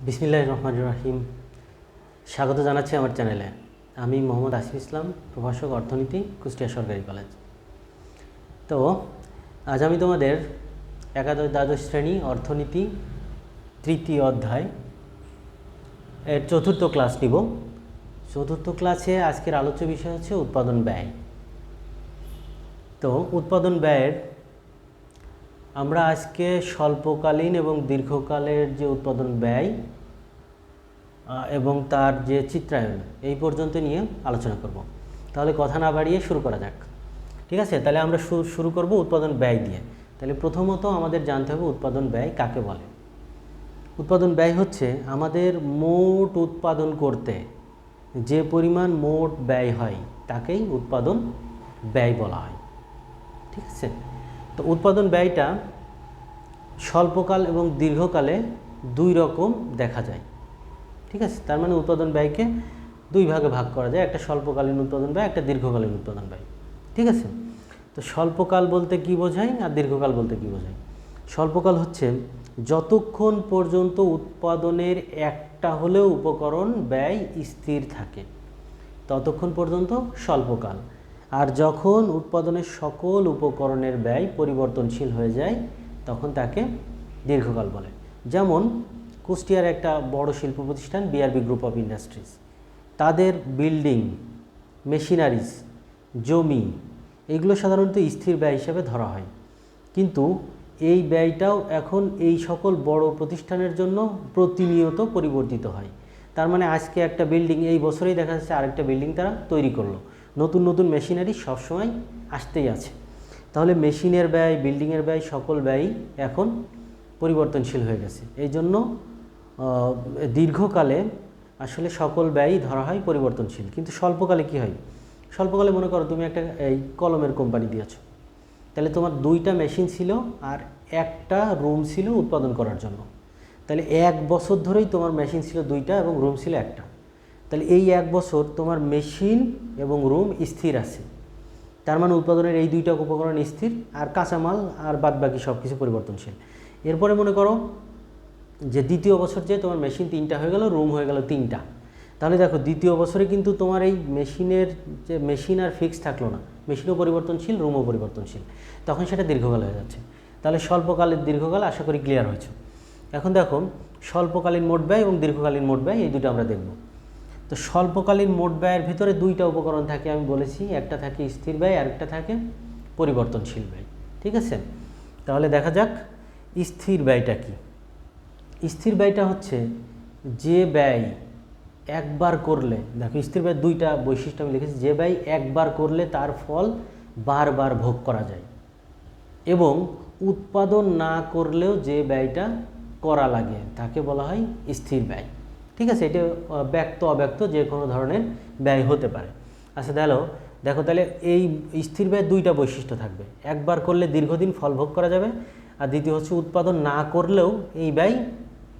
বিসমিল্লাহ রহমান রাহিম। স্বাগত জানাচ্ছি আমার চ্যানেলে। আমি মোহাম্মদ আসিফ ইসলাম, প্রভাষক অর্থনীতি, কুষ্টিয়া সরকারি কলেজ। তো, আজ আমি তোমাদের একাদশ দ্বাদশ শ্রেণি অর্থনীতি তৃতীয় অধ্যায় এর চতুর্থ ক্লাস নিব। চতুর্থ ক্লাসে আজকের আলোচ্য বিষয় হচ্ছে উৎপাদন ব্যয়। তো, উৎপাদন ব্যয়ের আমরা আজকে স্বল্পকালীন এবং দীর্ঘকালের যে উৎপাদন ব্যয় এবং তার যে চিত্রায়ন, এই পর্যন্ত নিয়ে আলোচনা করব। তাহলে কথা না বাড়িয়ে শুরু করা যাক। ঠিক আছে? তাহলে আমরা শুরু করব উৎপাদন ব্যয় দিয়ে। তাহলে প্রথমত আমাদের জানতে হবে উৎপাদন ব্যয় কাকে বলে। উৎপাদন ব্যয় হচ্ছে আমাদের মোট উৎপাদন করতে যে পরিমাণ মোট ব্যয় হয়, তাকেই উৎপাদন ব্যয় বলা হয়। ঠিক আছে? তো উৎপাদন ব্যয়টা স্বল্পকাল এবং দীর্ঘকালে দুই রকম দেখা যায়। ঠিক আছে? তার মানে উৎপাদন ব্যয়কে দুই ভাগে ভাগ করা যায়। একটা স্বল্পকালীন উৎপাদন ব্যয়, একটা দীর্ঘকালীন উৎপাদন ব্যয়। ঠিক আছে? তো স্বল্পকাল বলতে কি বোঝায় আর দীর্ঘকাল বলতে কি বোঝায়? স্বল্পকাল হচ্ছে যতক্ষণ পর্যন্ত উৎপাদনের একটা হলেও উপকরণ ব্যয় স্থির থাকে, ততক্ষণ পর্যন্ত স্বল্পকাল। আর যখন উৎপাদনের সকল উপকরণের ব্যয় পরিবর্তনশীল হয়ে যায়, তখন তাকে দীর্ঘকাল বলে। যেমন কুষ্টিয়ার একটা বড় শিল্প প্রতিষ্ঠান বিআরবি গ্রুপ অফ ইন্ডাস্ট্রিজ তাদের বিল্ডিং মেশিনারিজ জমি, এগুলো সাধারণত স্থির ব্যয় হিসাবে ধরা হয়। কিন্তু এই ব্যয়টাও এখন এই সকল বড় প্রতিষ্ঠানের জন্য প্রতিনিয়ত পরিবর্তিত হয়। তার মানে আজকে একটা বিল্ডিং এই বছরেই দেখা যাচ্ছে আরেকটা বিল্ডিং তারা তৈরি করল। নতুন নতুন মেশিনারি সবসময় আসতেই আছে। তাহলে মেশিনের ব্যয়, বিল্ডিংয়ের ব্যয়, সকল ব্যয়ই এখন পরিবর্তনশীল হয়ে গেছে। এই জন্য দীর্ঘকালে আসলে সকল ব্যয়ই ধরা হয় পরিবর্তনশীল। কিন্তু স্বল্পকালে কি হয়? স্বল্পকালে মনে করো তুমি একটা, এই কলমের কোম্পানি দিয়েছ। তাহলে তোমার দুইটা মেশিন ছিল আর একটা রুম ছিল উৎপাদন করার জন্য। তাহলে এক বছর ধরেই তোমার মেশিন ছিল দুইটা এবং রুম ছিল একটা। তাহলে এই এক বছর তোমার মেশিন এবং রুম স্থির আছে। তার মানে উৎপাদনের এই দুইটা উপকরণ স্থির, আর কাঁচামাল আর বাদবাকি সব কিছু পরিবর্তনশীল। এরপরে মনে করো যে দ্বিতীয় বছর যে তোমার মেশিন তিনটা হয়ে গেল, রুম হয়ে গেল তিনটা। তাহলে দেখো, দ্বিতীয় বছরে কিন্তু তোমার এই মেশিনের যে মেশিন আর ফিক্স থাকল না। মেশিনও পরিবর্তনশীল, রুমও পরিবর্তনশীল। তখন সেটা দীর্ঘকাল হয়ে যাচ্ছে। তাহলে স্বল্পকালের দীর্ঘকাল আশা করি ক্লিয়ার হয়েছে। এখন দেখো, স্বল্পকালীন মোট ব্যয় এবং দীর্ঘকালীন মোট ব্যয় এই দুটো আমরা দেখব। তো স্বল্পকালীন মোট ব্যয়ের ভিতরে দুইটা উপকরণ থাকে, আমি বলেছি। একটা থাকে স্থির ব্যয় আর একটা থাকে পরিবর্তনশীল ব্যয়। ঠিক আছে? তাহলে দেখা যাক স্থির ব্যয়টা কী। স্থির ব্যয়টা হচ্ছে যে ব্যয় একবার করলে, দেখো স্থির ব্যয় দুইটা বৈশিষ্ট্য আমি লিখেছি, যে ব্যয় একবার করলে তার ফল বারবার ভোগ করা যায় এবং উৎপাদন না করলেও যে ব্যয়টা করা লাগে, তাকে বলা হয় স্থির ব্যয়। ঠিক আছে, এটা ব্যক্ত, অব্যক্ত যে কোনো ধরনের ব্যয় হতে পারে। আচ্ছা দেখো দেখো, তাহলে এই স্থির ব্যয় দুইটা বৈশিষ্ট্য থাকবে। একবার করলে দীর্ঘদিন ফল ভোগ করা যাবে, আর দ্বিতীয় হচ্ছে উৎপাদন না করলেও এই ব্যয়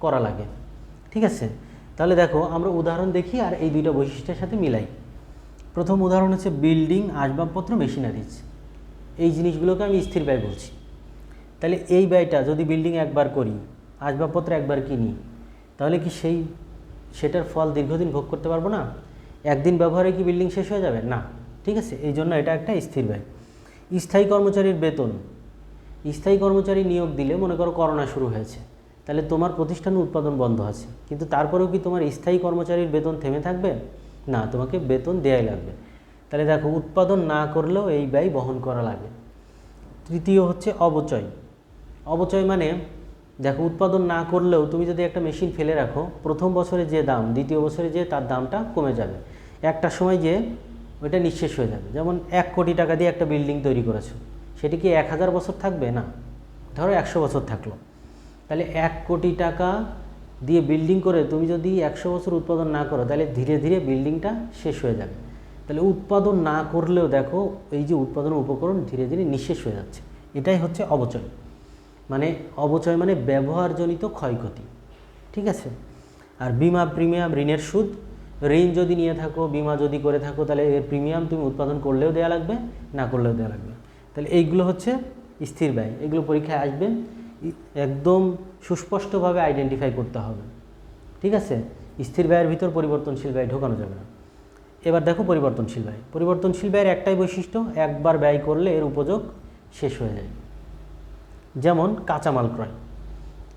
করা লাগে। ঠিক আছে? তাহলে দেখো, আমরা উদাহরণ দেখি আর এই দুইটা বৈশিষ্ট্যের সাথে মিলাই। প্রথম উদাহরণ হচ্ছে বিল্ডিং, আসবাবপত্র, মেশিনারিজ। এই জিনিসগুলোকে আমি স্থির ব্যয় বলছি। তাহলে এই ব্যয়টা যদি বিল্ডিং একবার করি, আসবাবপত্র একবার কিনি, তাহলে কি সেই সেটার ফল দীর্ঘদিন ভোগ করতে পারব না। একদিন ব্যবহারে কি বিল্ডিং শেষ হয়ে যাবে? না। ঠিক আছে, এই জন্য এটা একটা স্থির ব্যয়। স্থায়ী কর্মচারীর বেতন। স্থায়ী কর্মচারী নিয়োগ দিলে মনে করো করোনা শুরু হয়েছে। তাহলে তোমার প্রতিষ্ঠানে উৎপাদন বন্ধ আছে। কিন্তু তারপরেও কি তোমার স্থায়ী কর্মচারীর বেতন থেমে থাকবে? না, তোমাকে বেতন দেয়াই লাগবে। তাহলে দেখো, উৎপাদন না করলেও এই ব্যয় বহন করা লাগে। তৃতীয় হচ্ছে অবচয়। অবচয় মানে দেখো, উৎপাদন না করলেও তুমি যদি একটা মেশিন ফেলে রাখো, প্রথম বছরে যে দাম, দ্বিতীয় বছরে যে তার দামটা কমে যাবে। একটা সময় যে ওইটা নিঃশেষ হয়ে যাবে। যেমন এক কোটি টাকা দিয়ে একটা বিল্ডিং তৈরি করেছ। সেটি কি এক হাজার বছর থাকবে? না। ধরো একশো বছর থাকল। তাহলে এক কোটি টাকা দিয়ে বিল্ডিং করে তুমি যদি একশো বছর উৎপাদন না করো, তাহলে ধীরে ধীরে বিল্ডিংটা শেষ হয়ে যাবে। তাহলে উৎপাদন না করলেও দেখো, এই যে উৎপাদন উপকরণ ধীরে ধীরে নিঃশেষ হয়ে যাচ্ছে। এটাই হচ্ছে অবচয়। মানে অবচয় মানে ব্যবহারজনিত ক্ষয়ক্ষতি, ঠিক আছে? আর বিমা প্রিমিয়াম ঋণের সুদ, ঋণ যদি নিয়ে থাকো, বিমা যদি করে থাকো, তাহলে এর প্রিমিয়াম তুমি উৎপাদন করলেও দেওয়া লাগবে, না করলেও দেওয়া লাগবে। তাহলে এইগুলো হচ্ছে স্থির ব্যয়, এগুলো পরীক্ষায় আসবে একদম সুস্পষ্টভাবে আইডেন্টিফাই করতে হবে, ঠিক আছে? স্থির ব্যয়ের ভিতর পরিবর্তনশীল ব্যয় ঢোকানো যাবে না। এবার দেখো পরিবর্তনশীল ব্যয়, পরিবর্তনশীল ব্যয়ের একটাই বৈশিষ্ট্য, একবার ব্যয় করলে এর উপযোগ শেষ হয়ে যায়। যেমন কাঁচামাল ক্রয়।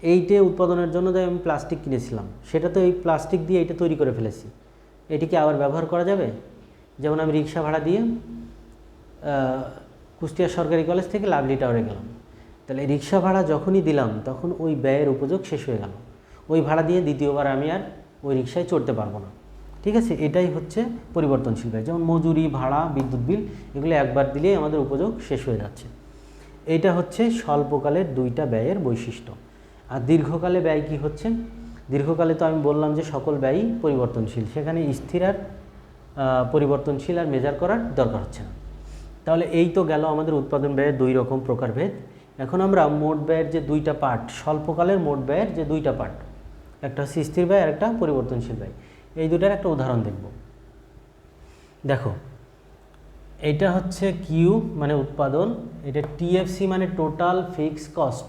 এইটে উৎপাদনের জন্য যে আমি প্লাস্টিক কিনেছিলাম, সেটা তো এই প্লাস্টিক দিয়ে এইটা তৈরি করে ফেলেছি। এটিকে আবার ব্যবহার করা যাবে? যেমন আমি রিক্সা ভাড়া দিয়ে কুষ্টিয়া সরকারি কলেজ থেকে লাভলি টাওয়ারে গেলাম। তাহলে রিক্সা ভাড়া যখনই দিলাম, তখন ওই ব্যয়ের উপযোগ শেষ হয়ে গেল। ওই ভাড়া দিয়ে দ্বিতীয়বার আমি আর ওই রিক্সায় চড়তে পারব না। ঠিক আছে? এটাই হচ্ছে পরিবর্তনশীল ব্যয়। যেমন মজুরি, ভাড়া, বিদ্যুৎ বিল, এগুলো একবার দিলেই আমাদের উপযোগ শেষ হয়ে যাচ্ছে। এইটা হচ্ছে স্বল্পকালের দুইটা ব্যয়ের বৈশিষ্ট্য। আর দীর্ঘকালে ব্যয় কি হচ্ছে? দীর্ঘকালে তো আমি বললাম যে সকল ব্যয়ই পরিবর্তনশীল, সেখানে স্থির আর পরিবর্তনশীল আর মেজার করার দরকার হচ্ছে না। তাহলে এই তো গেল আমাদের উৎপাদন ব্যয়ের দুই রকম প্রকারভেদ। এখন আমরা মোট ব্যয়ের যে দুইটা পার্ট, স্বল্পকালের মোট ব্যয়ের যে দুইটা পার্ট, একটা হচ্ছে স্থির ব্যয় আর একটা পরিবর্তনশীল ব্যয়। এই দুটার একটা উদাহরণ দেখব। দেখো এইটা হচ্ছে কিউ মানে উৎপাদন, এটা টিএফসি মানে টোটাল ফিক্স কস্ট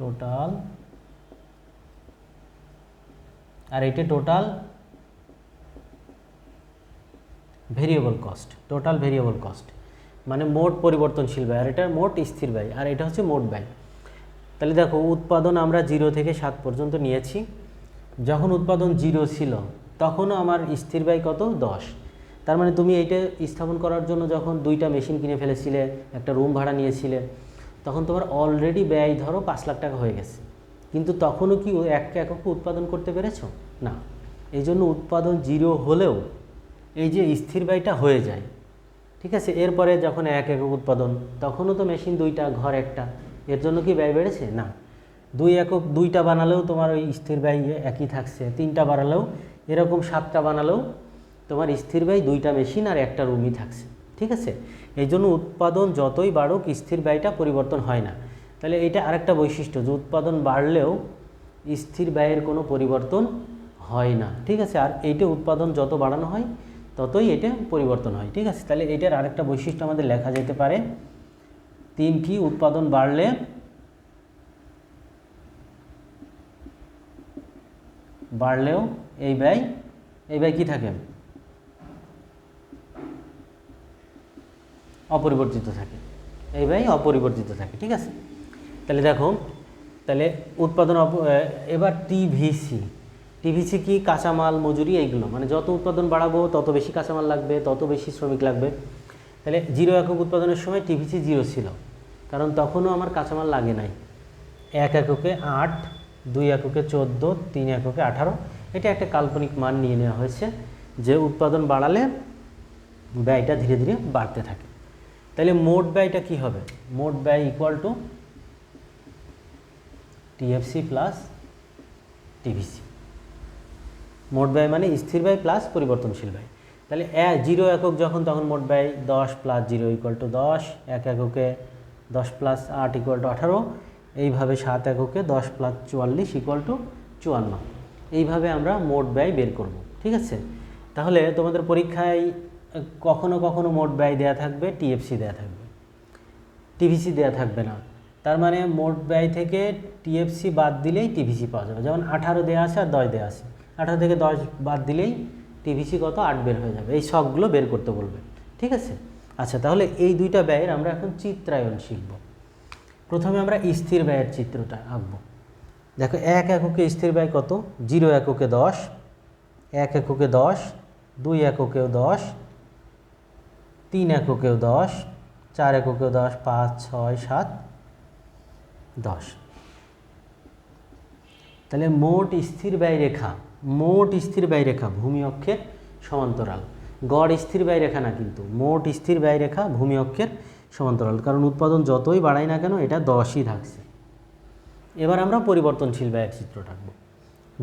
টোটাল আর এটা total variable cost total variable cost মানে মোট পরিবর্তনশীল ব্যয়, আর এটা মোট স্থির ব্যয়, আর এটা হচ্ছে মোট ব্যয়। তাহলে দেখো, উৎপাদন আমরা জিরো থেকে সাত পর্যন্ত নিয়েছি। যখন উৎপাদন জিরো ছিল, তখনও আমার স্থির ব্যয় কত? দশ। তার মানে তুমি এইটা স্থাপন করার জন্য যখন দুইটা মেশিন কিনে ফেলেছিলে, একটা রুম ভাড়া নিয়েছিলে, তখন তোমার অলরেডি ব্যয় ধরো পাঁচ লাখ টাকা হয়ে গেছে। কিন্তু তখনও কি এক একক উৎপাদন করতে পেরেছ? না। এই জন্য উৎপাদন জিরো হলেও এই যে স্থির ব্যয়টা হয়ে যায়, ঠিক আছে? এরপরে যখন এক একক উৎপাদন, তখনও তো মেশিন দুইটা, ঘর একটা। এর জন্য কি ব্যয় বেড়েছে? না। দুই একক, দুইটা বানালেও তোমার ওই স্থির ব্যয় একই থাকছে। তিনটা বানালেও এরকম সাতটা বানালেও তোমার স্থির ব্যয় দুইটা মেশিন আর একটা রুমই থাকছে, ঠিক আছে? এই জন্য উৎপাদন যতই বাড়ুক, স্থির ব্যয়টা পরিবর্তন হয় না। তাহলে এটা আরেকটা বৈশিষ্ট্য, যে উৎপাদন বাড়লেও স্থির ব্যয়ের কোনো পরিবর্তন হয় না, ঠিক আছে? আর এইটা উৎপাদন যত বাড়ানো হয়, ততই এটা পরিবর্তন হয়, ঠিক আছে? তাহলে এটার আরেকটা বৈশিষ্ট্য আমাদের লেখা যেতে পারে। তিন কি, উৎপাদন বাড়লে বাড়লেও এই ব্যয় এই ব্যয় কি থাকে? অপরিবর্তিত থাকে। এই ব্যয় অপরিবর্তিত থাকে, ঠিক আছে? তাহলে দেখো, তাহলে উৎপাদন এবার টিভিসি টিভিসি কি কাঁচামাল, মজুরি, এইগুলো? মানে যত উৎপাদন বাড়াবো, তত বেশি কাঁচামাল লাগবে, তত বেশি শ্রমিক লাগবে। তাহলে জিরো একক উৎপাদনের সময় টিভিসি জিরো ছিল। কারণ তখনও আমার কাঁচামাল লাগে নাই। এক এককে আট, দুই এককে চোদ্দ, তিন এককে আঠারো। এটা একটা কাল্পনিক মান নিয়ে নেওয়া হয়েছে যে উৎপাদন বাড়ালে ব্যয়টা ধীরে ধীরে বাড়তে থাকে। তাহলে মোট ব্যয়টা কি হবে? মোট ব্যয় equal to TFC plus TVC মোট ব্যয় মানে স্থির ব্যয় প্লাস পরিবর্তনশীল ব্যয়। তাহলে জিরো একক যখন, তখন মোট ব্যয় দশ প্লাস জিরো ইকুয়াল টু দশ, এক এককে দশ প্লাস আট ইকুয়াল টু আঠারো, এইভাবে সাত এককে দশ প্লাস চুয়াল্লিশ ইকুয়াল টু চুয়ান্ন। এইভাবে আমরা মোট ব্যয় বের করব, ঠিক আছে? তাহলে তোমাদের পরীক্ষায় কখনো কখনো মোট ব্যয় দেয়া থাকবে, টিএফসি দেয়া থাকবে। টিভিসি দেয়া থাকবে না। তার মানে মোট ব্যয় থেকে টিএফসি বাদ দিলেই টিভিসি পাওয়া যাবে। যেমন আঠারো দেওয়া আছে আর দশ দেওয়া আছে। আঠারো থেকে দশ বাদ দিলেই টিভিসি কত? আট বের হয়ে যাবে। এই সবগুলো বের করতে বলবে। ঠিক আছে? আচ্ছা তাহলে এই দুইটা ব্যয়ের আমরা এখন চিত্রায়ন শিখব। প্রথমে আমরা স্থির ব্যয়ের চিত্রটা আঁকবো। দেখো, এক এককে স্থির ব্যয় কত? জিরো এককে দশ, এক এককে দশ, দুই এককেও দশ তিন এককেও দশ, চার এককেও দশ, পাঁচ, ছয়, সাত, দশ। তাহলে মোট স্থির ব্যয় রেখা মোট স্থির ব্যয় রেখা ভূমি অক্ষের সমান্তরাল। গড় স্থির ব্যয় রেখা না কিন্তু, মোট স্থির ব্যয় রেখা ভূমি অক্ষের সমান্তরাল। কারণ উৎপাদন যতই বাড়াই না কেন, এটা দশই থাকছে। এবার আমরা পরিবর্তনশীল ব্যয়ের চিত্র রাখব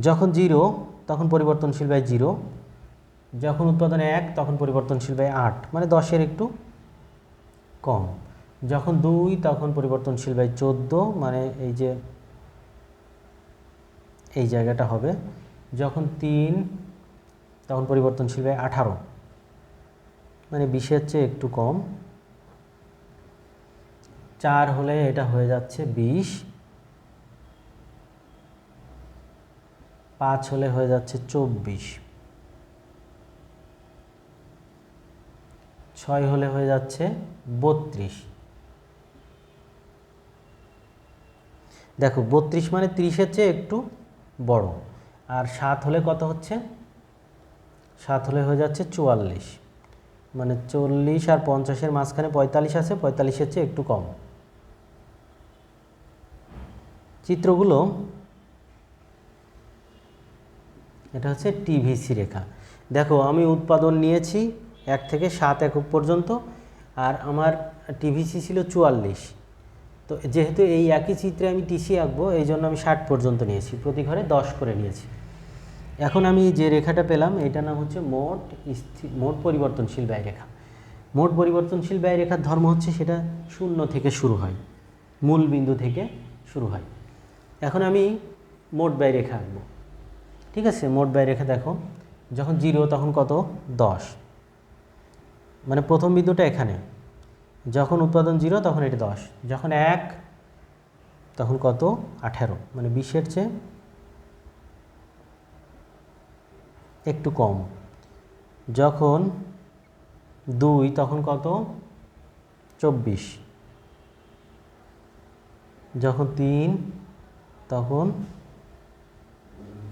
যখন জিরো তখন পরিবর্তনশীল ব্যয় জিরো যখন উৎপাদন এক, তখন পরিবর্তনশীল ব্যয় আট মানে দশের একটু কম। যখন দুই, তখন পরিবর্তনশীল ব্যয় চোদ্দ মানে এই যে এই জায়গাটা হবে। যখন তিন, তখন পরিবর্তনশীল ব্যয় আঠারো মানে বিশের চেয়ে একটু কম। চার হলে এটা হয়ে যাচ্ছে বিশ। পাঁচ হলে হয়ে যাচ্ছে চব্বিশ। ছয় হলে হয়ে যাচ্ছে বত্রিশ। দেখো, বত্রিশ মানে ত্রিশের চেয়ে একটু বড়। আর সাত হলে কত হচ্ছে? সাত হলে হয়ে যাচ্ছে চুয়াল্লিশ। মানে চল্লিশ আর পঞ্চাশের মাঝখানে পঁয়তাল্লিশ আছে, পঁয়তাল্লিশের চেয়ে একটু কম। চিত্রগুলো, এটা হচ্ছে টিভিসি রেখা। দেখো, আমি উৎপাদন নিয়েছি এক থেকে সাত একক পর্যন্ত, আর আমার টিভিসি ছিল চুয়াল্লিশ। তো যেহেতু এই একই চিত্রে আমি টিসি আঁকবো, এই জন্য আমি ষাট পর্যন্ত নিয়েছি, প্রতি ঘরে দশ করে নিয়েছি। এখন আমি যে রেখাটা পেলাম, এটার নাম হচ্ছে মোট মোট পরিবর্তনশীল ব্যয় রেখা মোট পরিবর্তনশীল ব্যয় রেখার ধর্ম হচ্ছে সেটা শূন্য থেকে শুরু হয়, মূল বিন্দু থেকে শুরু হয়। এখন আমি মোট ব্যয় রেখা আঁকবো। ঠিক আছে, মোট ব্যয় রেখা দেখো, যখন জিরো তখন কত? দশ। মানে প্রথম বিন্দুটা এখানে। যখন উৎপাদন জিরো তখন এটি দশ। যখন এক, তখন কত? আঠেরো। মানে বিশের চেয়ে একটু কম। যখন দুই, তখন কত? চব্বিশ। যখন তিন, তখন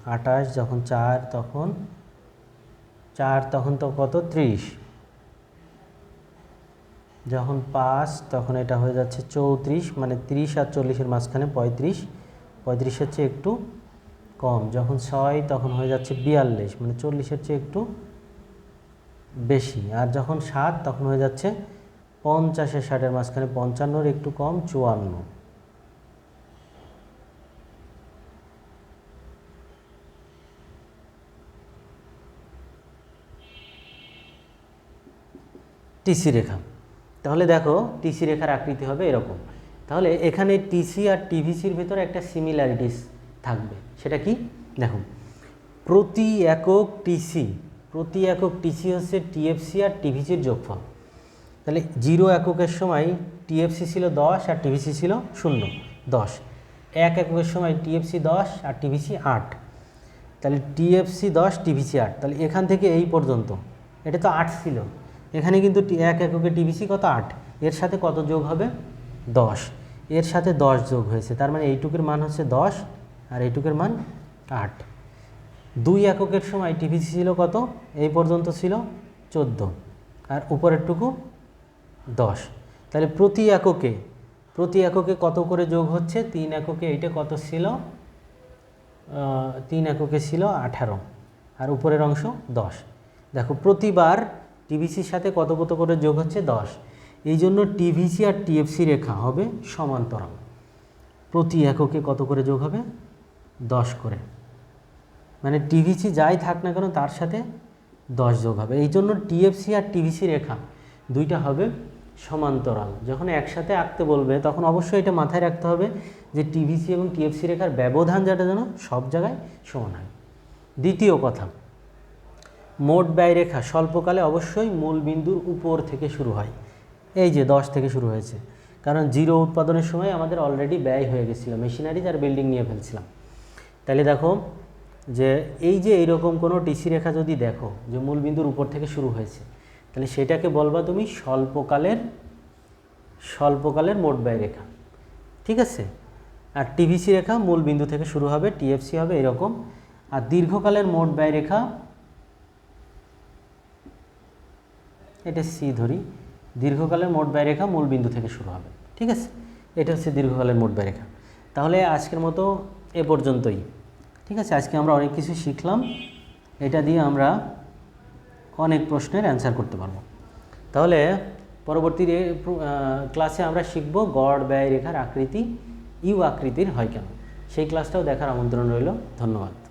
আঠাশ। যখন চার, তখন চার, তখন তো কত? ত্রিশ। যখন পাঁচ, তখন এটা হয়ে যাচ্ছে চৌত্রিশ মানে ত্রিশ আর চল্লিশের মাঝখানে পঁয়ত্রিশ। পঁয়ত্রিশের চেয়ে একটু কম। যখন ছয়, তখন হয়ে যাচ্ছে বিয়াল্লিশ মানে চল্লিশের চেয়ে একটু বেশি। আর যখন সাত, তখন হয়ে যাচ্ছে পঞ্চাশের ষাটের মাঝখানে পঞ্চান্নর একটু কম, চুয়ান্ন। টিসি রেখা। তাহলে দেখো টিসি রেখার আকৃতি হবে এরকম। তাহলে এখানে টিসি আর টিভিসির ভেতরে একটা সিমিলারিটিস থাকবে। সেটা কি? দেখো, প্রতি একক টিসি প্রতি একক টিসি হচ্ছে টিএফসি আর টিভিসির যোগফল। তাহলে জিরো এককের সময় টিএফসি ছিল দশ আর টিভিসি ছিল শূন্য, দশ। এক এককের সময় টিএফসি দশ আর টিভিসি আট। তাহলে টিএফসি দশ টিভিসি আট। তাহলে এখান থেকে এই পর্যন্ত। এটা তো আট ছিল। এখানে কিন্তু এক এককে টিভিসি কত আট? এর সাথে কত যোগ হবে? দশ। এর সাথে দশ যোগ হয়েছে, তার মানে এইটুকের মান হচ্ছে দশ আর এইটুকের মান আট। দুই এককের সময় টিভিসি ছিল কত? এই পর্যন্ত ছিল চোদ্দ। আর উপরেরটুকু দশ। তাহলে প্রতি এককে প্রতি এককে কত করে যোগ হচ্ছে? তিন এককে এইটা কত ছিল? তিন এককে ছিল আঠারো। আর উপরের অংশ দশ। দেখো প্রতিবার টিভিসির সাথে কত কত করে যোগ হচ্ছে দশ। এই জন্য টিভিসি আর টিএফসি রেখা হবে সমান্তরাল। প্রতি এককে কত করে যোগ হবে? দশ করে। মানে টিভিসি যাই থাক না কেন, তার সাথে দশ যোগ হবে। এই জন্য টিএফসি আর টিভিসি রেখা দুইটা হবে সমান্তরাল। যখন একসাথে আঁকতে বলবে, তখন অবশ্যই এটা মাথায় রাখতে হবে যে টিভিসি এবং টিএফসি রেখার ব্যবধান যেটা যেন সব জায়গায় সমান হয়। দ্বিতীয় কথা মোট ব্যয় রেখা স্বল্পকালে অবশ্যই মূল বিন্দুর উপর থেকে শুরু হয়। এই যে দশ থেকে শুরু হয়েছে। কারণ জিরো উৎপাদনের সময় আমাদের অলরেডি ব্যয় হয়ে গেছিল। মেশিনারিজ আর বিল্ডিং নিয়ে ফেলছিলাম। তাহলে দেখো যে এই যে এইরকম কোনো টিসি রেখা যদি দেখো যে মূল বিন্দুর উপর থেকে শুরু হয়েছে, তাহলে সেটাকে বলবা তুমি স্বল্পকালের স্বল্পকালের মোট ব্যয় রেখা। ঠিক আছে? আর টিভিসি রেখা মূল বিন্দু থেকে শুরু হবে টিএফসি হবে এরকম। আর দীর্ঘকালের মোট ব্যয় রেখা এটা সি ধরি। দীর্ঘকালের মোট ব্যয় রেখা মূল বিন্দু থেকে শুরু হবে। ঠিক আছে? এটা হচ্ছে দীর্ঘকালের মোট ব্যয় রেখা তাহলে আজকের মতো এ পর্যন্তই। ঠিক আছে? আজকে আমরা অনেক কিছু শিখলাম। এটা দিয়ে আমরা অনেক প্রশ্নের অ্যান্সার করতে পারব। তাহলে পরবর্তী ক্লাসে আমরা শিখব গড় ব্যয় রেখার আকৃতি ইউ আকৃতির হয় কেন। সেই ক্লাসটাও দেখার আমন্ত্রণ রইল। ধন্যবাদ।